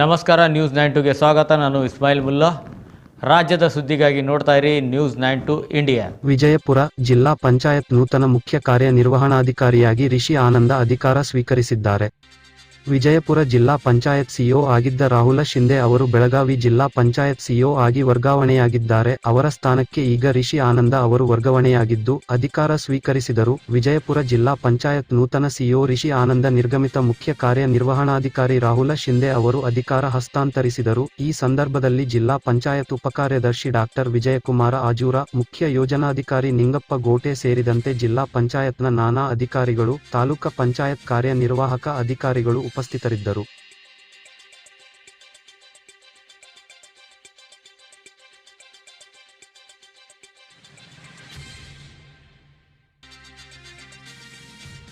ನಮಸ್ಕಾರ news nine ಟುಗೆ ಸ್ವಾಗತ. ನಾನು ಇಸ್ಮಾಯಿಲ್ ಮುಲ್ಲಾ. ರಾಜ್ಯದ ಸುದ್ದಿಗಾಗಿ ನೋಡ್ತಾ ಇರಿ news nine to India Vijayapura ಜಿಲ್ಲಾ ಪಂಚಾಯತ್ ನೂತನ ಮುಖ್ಯ ಕಾರ್ಯನಿರ್ವಹಣಾಧಿಕಾರಿಯಾಗಿ ರಿಷಿ ಆನಂದ ಅಧಿಕಾರ ಸ್ವೀಕರಿಸಿದ್ದಾರೆ. ವಿಜಯಪುರ ಜಿಲ್ಲಾ ಪಂಚಾಯತ್ ಸಿಇಒ ಆಗಿದ್ದ ರಾಹುಲ ಶಿಂದೆ ಅವರು ಬೆಳಗಾವಿ ಜಿಲ್ಲಾ ಪಂಚಾಯತ್ ಸಿಇಒ ಆಗಿ ವರ್ಗಾವಣೆಯಾಗಿದ್ದಾರೆ. ಅವರ ಸ್ಥಾನಕ್ಕೆ ಈಗ ರಿಷಿ ಆನಂದ ಅವರು ವರ್ಗಾವಣೆಯಾಗಿದ್ದು, ಅಧಿಕಾರ ಸ್ವೀಕರಿಸಿದರು. ವಿಜಯಪುರ ಜಿಲ್ಲಾ ಪಂಚಾಯತ್ ನೂತನ ಸಿಇಒ ರಿಷಿ ಆನಂದ ನಿರ್ಗಮಿತ ಮುಖ್ಯ ಕಾರ್ಯನಿರ್ವಹಣಾಧಿಕಾರಿ ರಾಹುಲ ಶಿಂದೆ ಅವರು ಅಧಿಕಾರ ಹಸ್ತಾಂತರಿಸಿದರು. ಈ ಸಂದರ್ಭದಲ್ಲಿ ಜಿಲ್ಲಾ ಪಂಚಾಯತ್ ಉಪಕಾರ್ಯದರ್ಶಿ ಡಾಕ್ಟರ್ ವಿಜಯಕುಮಾರ ಆಜೂರ, ಮುಖ್ಯ ಯೋಜನಾಧಿಕಾರಿ ನಿಂಗಪ್ಪ ಗೋಟೆ ಸೇರಿದಂತೆ ಜಿಲ್ಲಾ ಪಂಚಾಯತ್ನ ನಾನಾ ಅಧಿಕಾರಿಗಳು, ತಾಲೂಕ ಪಂಚಾಯತ್ ಕಾರ್ಯನಿರ್ವಾಹಕ ಅಧಿಕಾರಿಗಳು ಉಪಸ್ಥಿತರಿದ್ದರು.